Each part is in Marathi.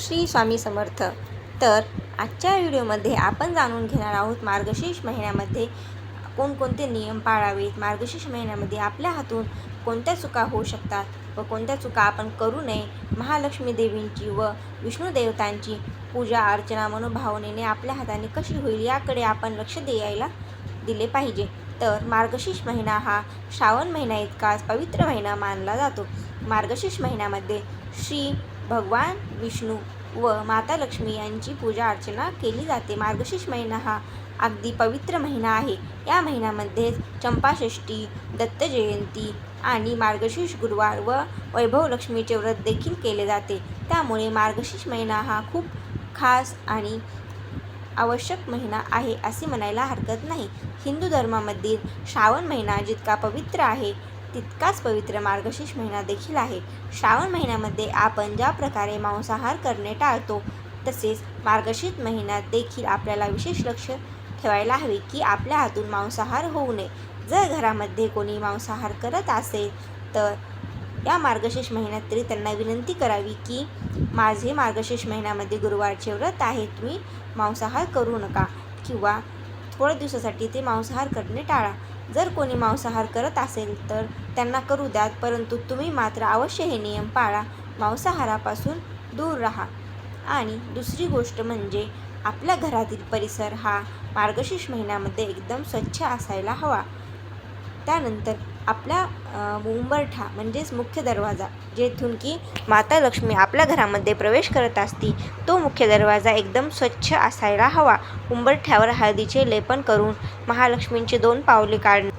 श्री स्वामी समर्थ. तर आजच्या व्हिडिओमध्ये आपण जाणून घेणार आहोत मार्गशीर्ष महिन्यामध्ये कोणकोणते नियम पाळावेत मार्गशीर्ष महिन्यामध्ये आपल्या हातून कोणत्या चुका होऊ शकतात व कोणत्या चुका आपण करू नये महालक्ष्मी देवींची व विष्णू देवतांची पूजा अर्चना मनोभावनेने आपल्या हाताने कशी होईल याकडे आपण लक्ष द्यायला दिले पाहिजे. तर मार्गशीर्ष महिना हा श्रावण महिना इतकाच पवित्र महिना मानला जातो. मार्गशीर्ष महिन्यामध्ये श्री भगवान विष्णू व माता लक्ष्मी यांची पूजा अर्चना केली जाते. मार्गशीर्ष महिना हा अगदी पवित्र महिना आहे. या महिन्यामध्ये चंपाषष्ठी दत्त जयंती आणि मार्गशीर्ष गुरुवार व वैभव लक्ष्मीचे व्रत देखील केले जाते. त्यामुळे मार्गशीर्ष महिना हा खूप खास आणि आवश्यक महिना आहे असे म्हणायला हरकत नाही. हिंदू धर्मामधील श्रावण महिना जितका पवित्र आहे तितकाच पवित्र मार्गशीर्ष महिना देखील आहे. श्रावण महिन्यामध्ये आपण ज्या प्रकारे मांसाहार करणे टाळतो तसेच मार्गशीर्ष महिन्यात देखील आपल्याला विशेष लक्ष ठेवायला हवे की आपल्या हातून मांसाहार होऊ नये. जर घरामध्ये कोणी मांसाहार करत असेल तर या मार्गशीर्ष महिन्यात तरी त्यांना विनंती करावी की माझे मार्गशीर्ष महिन्यामध्ये गुरुवारचे व्रत आहे तुम्ही मांसाहार करू नका. किंवा थोड्या दिवसासाठी ते मांसाहार करणे टाळा. जर कोणी मांसाहार करत असेल तर त्यांना करू द्यात परंतु तुम्ही मात्र अवश्य हे नियम पाळा. मांसाहारापासून दूर राहा. आणि दुसरी गोष्ट म्हणजे आपल्या घरातील परिसर हा मार्गशीर्ष महिन्यामध्ये एकदम स्वच्छ असायला हवा. त्यानंतर आपल्या उंबरठा म्हणजेच मुख्य दरवाजा जेथून की माता लक्ष्मी आपल्या घरामध्ये प्रवेश करत असती तो मुख्य दरवाजा एकदम स्वच्छ असायला हवा. उंबरठ्यावर हळदीचे लेपन करून महालक्ष्मींची दोन पावले काढणे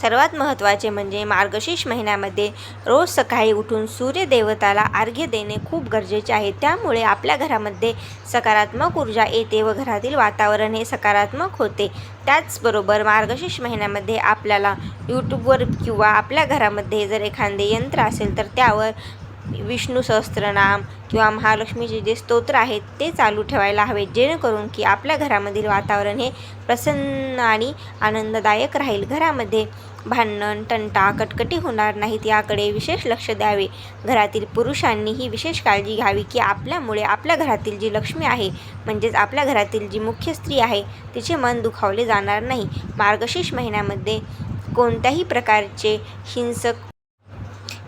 सर्वात महत्त्वाचे म्हणजे मार्गशीर्ष महिन्यामध्ये रोज सकाळी उठून सूर्यदेवताला अर्घ्य देणे खूप गरजेचे आहे. त्यामुळे आपल्या घरामध्ये सकारात्मक ऊर्जा येते व घरातील वातावरण हे सकारात्मक होते. त्याचबरोबर मार्गशीर्ष महिन्यामध्ये आपल्याला यूट्यूबवर किंवा आपल्या घरामध्ये जर एखादे यंत्र असेल तर त्यावर विष्णू सहस्त्रनाम किंवा महालक्ष्मीचे जे स्तोत्र आहेत ते चालू ठेवायला हवे जेणेकरून की आपल्या घरामधील वातावरण हे प्रसन्न आणि आनंददायक राहील. घरामध्ये भांडण तंटा कटकटी होणार नाहीत याकडे विशेष लक्ष द्यावे. घरातील पुरुषांनीही विशेष काळजी घ्यावी की आपल्यामुळे आपल्या घरातील जी लक्ष्मी आहे म्हणजेच आपल्या घरातील जी मुख्य स्त्री आहे तिचे मन दुखावले जाणार नाही. मार्गशीर्ष महिन्यामध्ये कोणत्याही प्रकारचे हिंसक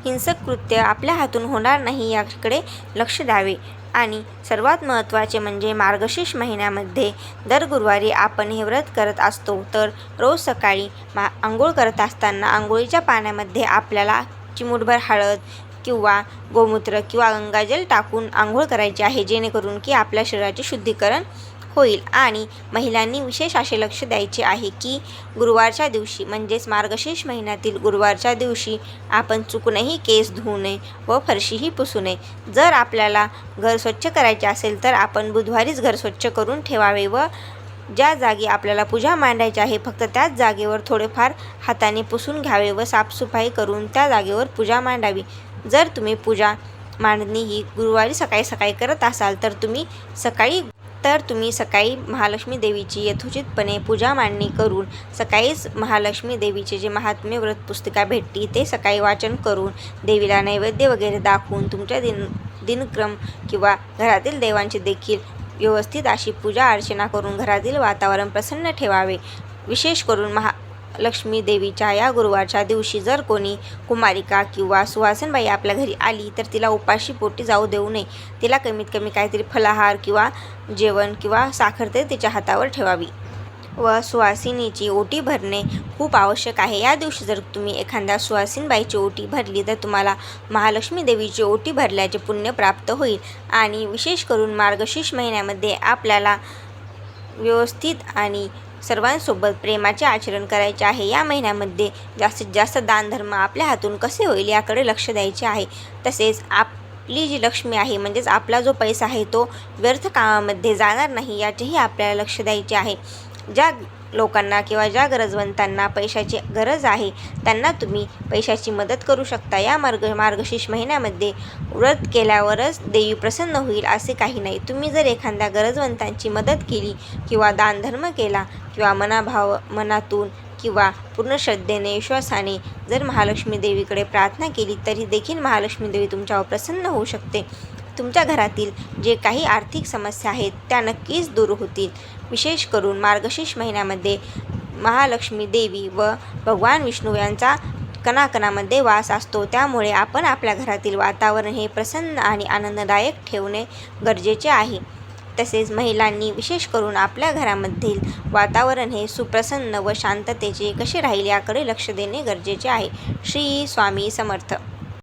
हिंसक कृत्य आपल्या हातून होणार नाही याकडे लक्ष द्यावे. आणि सर्वात महत्त्वाचे म्हणजे मार्गशीर्ष महिन्यामध्ये दर गुरुवारी आपण हे व्रत करत असतो. तर रोज सकाळी मा आंघोळ करत असताना आंघोळीच्या पाण्यामध्ये आपल्याला चिमूटभर हळद किंवा गोमूत्र किंवा गंगाजल टाकून आंघोळ करायची आहे जेणेकरून की आपल्या शरीराचे शुद्धीकरण होईल. आणि महिलांनी विशेष असे लक्ष द्यायचे आहे की गुरुवारच्या दिवशी म्हणजेच मार्गशीर्ष महिन्यातील गुरुवारच्या दिवशी आपण चुकूनही केस धुवू नये व फरशीही पुसू नये. जर आपल्याला घर स्वच्छ करायचे असेल तर आपण बुधवारीच घर स्वच्छ करून ठेवावे व ज्या जागी आपल्याला पूजा मांडायची आहे फक्त त्याच जागेवर थोडेफार हाताने पुसून घ्यावे व साफसफाई करून त्या जागेवर पूजा मांडावी. जर तुम्ही पूजा मांडणी ही गुरुवारी सकाळी सकाळी करत असाल तर तुम्ही सकाळी तर तुम्ही सकाळी महालक्ष्मी देवीची यथोचितपणे पूजा मांडणी करून सकाळीच महालक्ष्मी देवीचे जे महात्म्य व्रत पुस्तिका भेटती ते सकाळी वाचन करून देवीला नैवेद्य वगैरे दाखवून तुमच्या दिन दिनक्रम किंवा घरातील देवांची देखील व्यवस्थित अशी पूजा अर्चना करून घरातील वातावरण प्रसन्न ठेवावे. विशेष करून महा लक्ष्मी देवीच्या या गुरुवारच्या दिवशी जर कोणी कुमारिका किंवा सुहासनबाई आपल्या घरी आली तर तिला उपाशी पोटी जाऊ देऊ नये. तिला कमीत कमी काहीतरी फलाहार किंवा जेवण किंवा साखर तरी तिच्या हातावर ठेवावी. व सुवासिनीची ओटी भरणे खूप आवश्यक आहे. या दिवशी जर तुम्ही एखाद्या सुवासिनबाईची ओटी भरली तर तुम्हाला महालक्ष्मी देवीची ओटी भरल्याचे पुण्य प्राप्त होईल. आणि विशेष करून मार्गशीर्ष महिन्यामध्ये आपल्याला व्यवस्थित आणि सर्वांसोबत प्रेमाचे आचरण करायचे आहे. या महिन्यामध्ये जास्तीत जास्त दानधर्म आपल्या हातून कसे होईल याकडे लक्ष द्यायचे आहे. तसेच आपली जी लक्ष्मी आहे म्हणजेच आपला जो पैसा आहे तो व्यर्थ कामामध्ये जाणार नाही याचेही आपल्याला लक्ष द्यायचे आहे. ज्या लोकांना किंवा ज्या गरजवंतांना पैशाची गरज आहे त्यांना तुम्ही पैशाची मदत करू शकता. या मार्ग मार्गशीर्ष महिन्यामध्ये व्रत केल्यावरच देवी प्रसन्न होईल असे काही नाही. तुम्ही जर एखाद्या गरजवंतांची मदत केली किंवा दानधर्म केला किंवा मनाभाव मनातून किंवा पूर्ण श्रद्धेने विश्वासाने जर महालक्ष्मी देवीकडे प्रार्थना केली तरी देखील महालक्ष्मी देवी तुमच्यावर प्रसन्न होऊ शकते. तुमच्या घरातील जे काही आर्थिक समस्या आहेत त्या नक्कीच दूर होतील. विशेष करून मार्गशीर्ष महिन्यामध्ये महालक्ष्मी देवी व भगवान विष्णू यांचा कणाकणामध्ये वास असतो. त्यामुळे आपण आपल्या घरातील वातावरण हे प्रसन्न आणि आनंददायक ठेवणे गरजेचे आहे. तसेच महिलांनी विशेष करून आपल्या घरामधील वातावरण हे सुप्रसन्न व शांततेचे कसे राहील याकडे लक्ष देणे गरजेचे आहे. श्री स्वामी समर्थ.